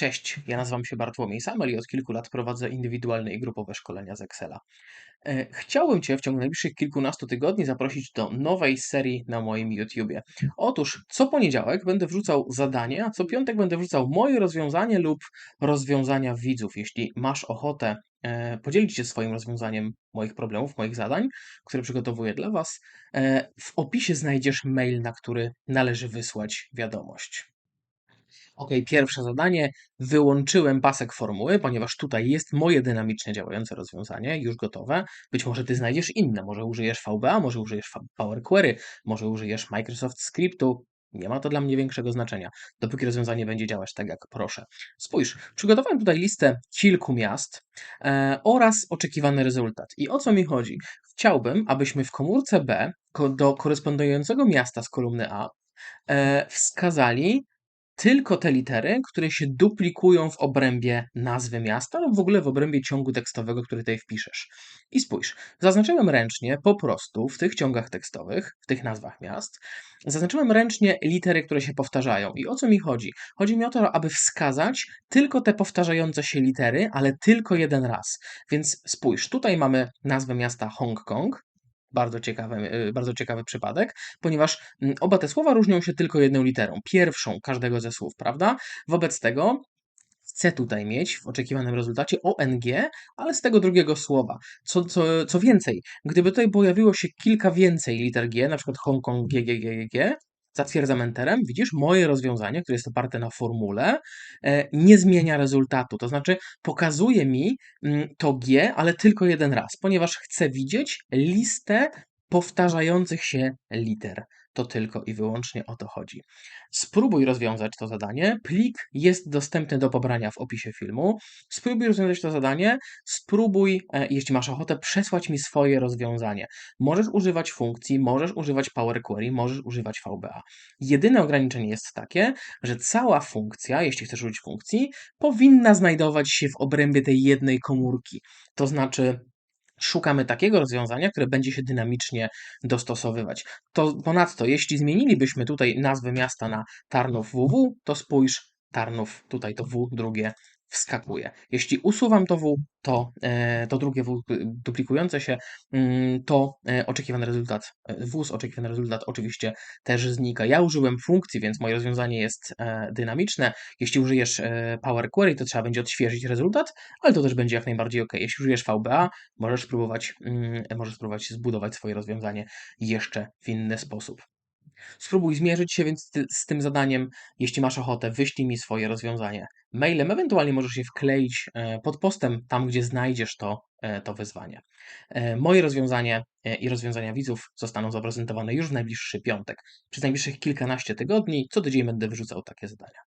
Cześć, ja nazywam się Bartłomiej Samel i od kilku lat prowadzę indywidualne i grupowe szkolenia z Excela. E, Chciałbym Cię w ciągu najbliższych kilkunastu tygodni zaprosić do nowej serii na moim YouTubie. Otóż co poniedziałek będę wrzucał zadanie, a co piątek będę wrzucał moje rozwiązanie lub rozwiązania widzów. Jeśli masz ochotę e, podzielić się swoim rozwiązaniem moich problemów, moich zadań, które przygotowuję dla Was, e, w opisie znajdziesz mail, na który należy wysłać wiadomość. Ok, pierwsze zadanie. Wyłączyłem pasek formuły, ponieważ tutaj jest moje dynamicznie działające rozwiązanie, już gotowe. Być może ty znajdziesz inne, może użyjesz VBA, może użyjesz Power Query, może użyjesz Microsoft Scriptu. Nie ma to dla mnie większego znaczenia, dopóki rozwiązanie będzie działać tak, jak proszę. Spójrz, przygotowałem tutaj listę kilku miast e, oraz oczekiwany rezultat. I o co mi chodzi? Chciałbym, abyśmy w komórce B do korespondującego miasta z kolumny A e, wskazali tylko te litery, które się duplikują w obrębie nazwy miasta lub w ogóle w obrębie ciągu tekstowego, który tutaj wpiszesz. I spójrz, zaznaczyłem ręcznie po prostu w tych ciągach tekstowych, w tych nazwach miast, zaznaczyłem ręcznie litery, które się powtarzają. I o co mi chodzi? Chodzi mi o to, aby wskazać tylko te powtarzające się litery, ale tylko jeden raz. Więc spójrz, tutaj mamy nazwę miasta Hongkong, bardzo ciekawy, y, bardzo ciekawy przypadek, ponieważ mm, oba te słowa różnią się tylko jedną literą, pierwszą każdego ze słów, prawda? Wobec tego chcę tutaj mieć w oczekiwanym rezultacie ONG, ale z tego drugiego słowa. Co, co, co więcej, gdyby tutaj pojawiło się kilka więcej liter G, na przykład Hongkong G, G, G, G, G, zatwierdzam enterem, widzisz, moje rozwiązanie, które jest oparte na formule, e, nie zmienia rezultatu. To znaczy pokazuje mi mm, to G, ale tylko jeden raz, ponieważ chcę widzieć listę powtarzających się liter. To tylko i wyłącznie o to chodzi. Spróbuj rozwiązać to zadanie. Plik jest dostępny do pobrania w opisie filmu. Spróbuj rozwiązać to zadanie. Spróbuj, e, jeśli masz ochotę, przesłać mi swoje rozwiązanie. Możesz używać funkcji, możesz używać Power Query, możesz używać VBA. Jedyne ograniczenie jest takie, że cała funkcja, jeśli chcesz użyć funkcji, powinna znajdować się w obrębie tej jednej komórki. To znaczy, szukamy takiego rozwiązania, które będzie się dynamicznie dostosowywać. To ponadto, jeśli zmienilibyśmy tutaj nazwę miasta na Tarnów WW, to spójrz, Tarnów, tutaj to W drugie wskakuje. Jeśli usuwam to W, to, e, to drugie W duplikujące się, mm, to e, oczekiwany rezultat, e, wóz, oczekiwany rezultat oczywiście też znika. Ja użyłem funkcji, więc moje rozwiązanie jest dynamiczne. Jeśli użyjesz Power Query, to trzeba będzie odświeżyć rezultat, ale to też będzie jak najbardziej ok. Jeśli użyjesz VBA, możesz spróbować, mm, możesz spróbować zbudować swoje rozwiązanie jeszcze w inny sposób. Spróbuj zmierzyć się więc ty, z tym zadaniem. Jeśli masz ochotę, wyślij mi swoje rozwiązanie mailem, ewentualnie możesz je wkleić e, pod postem tam, gdzie znajdziesz to, e, to wyzwanie. E, Moje rozwiązanie i rozwiązania widzów zostaną zaprezentowane już w najbliższy piątek. Przez najbliższych kilkanaście tygodni co tydzień będę wrzucał takie zadania.